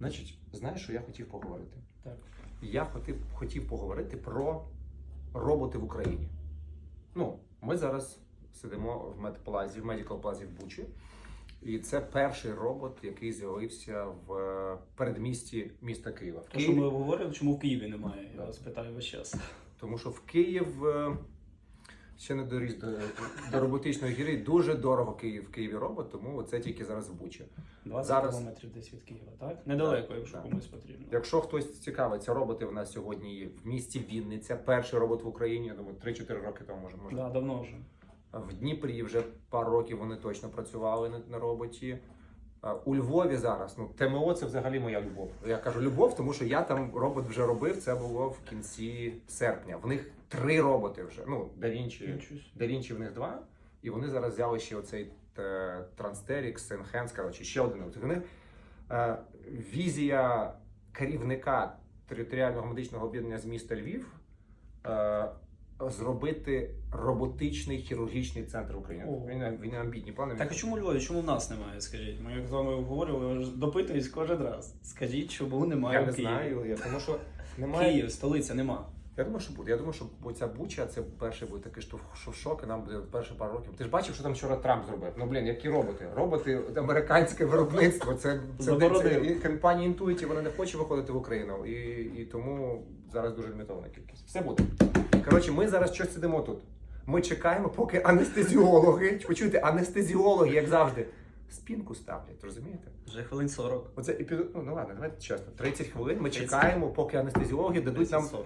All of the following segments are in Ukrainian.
Значить, знаєш, що я хотів поговорити? Так. Я хотів, хотів поговорити про роботи в Україні. Ну, ми зараз сидимо в медплазі, в Medical Плазі в Бучі. І це перший робот, який з'явився в е, передмісті міста Києва. В То, що ми говорили, чому в Києві немає, я вас питаю весь час. Тому що в Київ е, ще не доріс до, до роботичної гіри. Дуже дорого Київ, в Києві робот, тому це тільки зараз в Бучі. 20 Зараз- кілометрів десь від Києва, так? Недалеко, якщо так. комусь потрібно. Якщо хтось цікавиться, роботи в нас сьогодні є в місті Вінниця. Перший робот в Україні. Я думаю, 3-4 роки тому може може. Да, давно вже. В Дніпрі вже пару років вони точно працювали на, на роботі. У Львові зараз ну ТМО це взагалі моя любов. Я кажу любов, тому що я там робот вже робив. Це було в кінці серпня. В них три роботи вже. Ну, Да Vinci, Нічусь. В них два, і вони зараз взяли ще оцей е, Transterix, Enhance, коротше, ще один. Вони, е, візія керівника територіального медичного об'єднання з міста Львів е, зробити роботичний хірургічний центр України. Він, він амбітні плани. Так а чому Львові? Чому в нас немає? Скажіть? Ми як з вами обговорювали, допитуюсь кожен раз. Скажіть, чому немає я в не Києві? знаю, я, тому що немає. Київ, столиця, нема. Я думаю, що буде. Я думаю, що ця буча це перший буде такий штовх- шок, і нам буде перші пару років. Ти ж бачив, що там вчора Трамп зробив? Ну блін, які роботи? Роботи, американське виробництво. Це, це, це, і компанія Intuitive, вона не хоче виходити в Україну, і, і тому зараз дуже лімітована кількість. Все буде. Коротше, ми зараз щось сидимо тут. Ми чекаємо, поки анестезіологи, почуєте, анестезіологи, як завжди, спінку ставлять, розумієте? Вже хвилин 40. Оце епізод. Ну, ну ладно, давайте чесно. 30 хвилин ми 30. чекаємо, поки анестезіологи дадуть нам 40.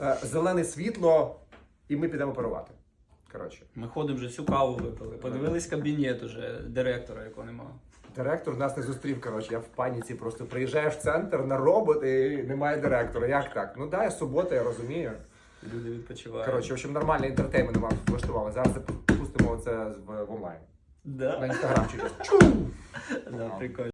е, зелене світло, і ми підемо парувати. Коротше, Ми ходимо вже всю каву випили. Подивились кабінет уже директора, якого нема. директор нас не зустрів. Коротше, я в паніці просто приїжджаєш в центр на робот і немає директора. Як так? Ну да, субота, я розумію. Люди відпочивають. Коротше, в общем, нормальний інтертеймент вам влаштували. Зараз запустимо це в, в онлайн. да? На інстаграмчик. Да, прикольно.